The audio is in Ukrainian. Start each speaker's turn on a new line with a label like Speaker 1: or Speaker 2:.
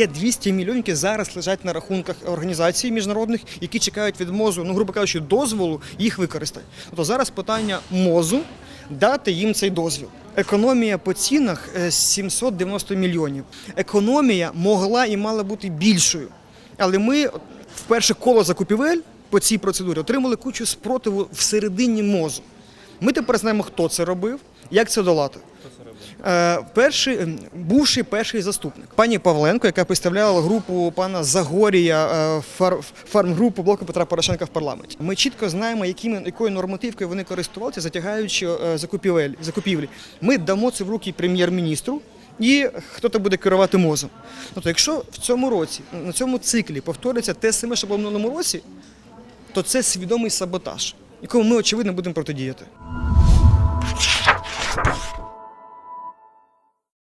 Speaker 1: Є 200 мільйонів, які зараз лежать на рахунках організацій міжнародних, які чекають від МОЗу, ну грубо кажучи, дозволу їх використати. Тобто зараз питання МОЗу дати їм цей дозвіл. Економія по цінах е, 790 мільйонів. Економія могла і мала бути більшою. Але ми в перше коло закупівель по цій процедурі отримали кучу спротиву всередині мозу. Ми тепер знаємо, хто це робив, як це долати. Е, перший, ем, бувший перший заступник пані Павленко, яка представляла групу пана Загорія е, фар, фармгрупу блоку Петра Порошенка в парламенті. Ми чітко знаємо, якими якою нормативкою вони користувалися, затягаючи е, закупівель закупівлі. Ми дамо це в руки прем'єр-міністру. І хто-то буде керувати мозом. Тобто, якщо в цьому році, на цьому циклі повториться те саме, що було в минулому році, то це свідомий саботаж, якому ми очевидно будемо протидіяти.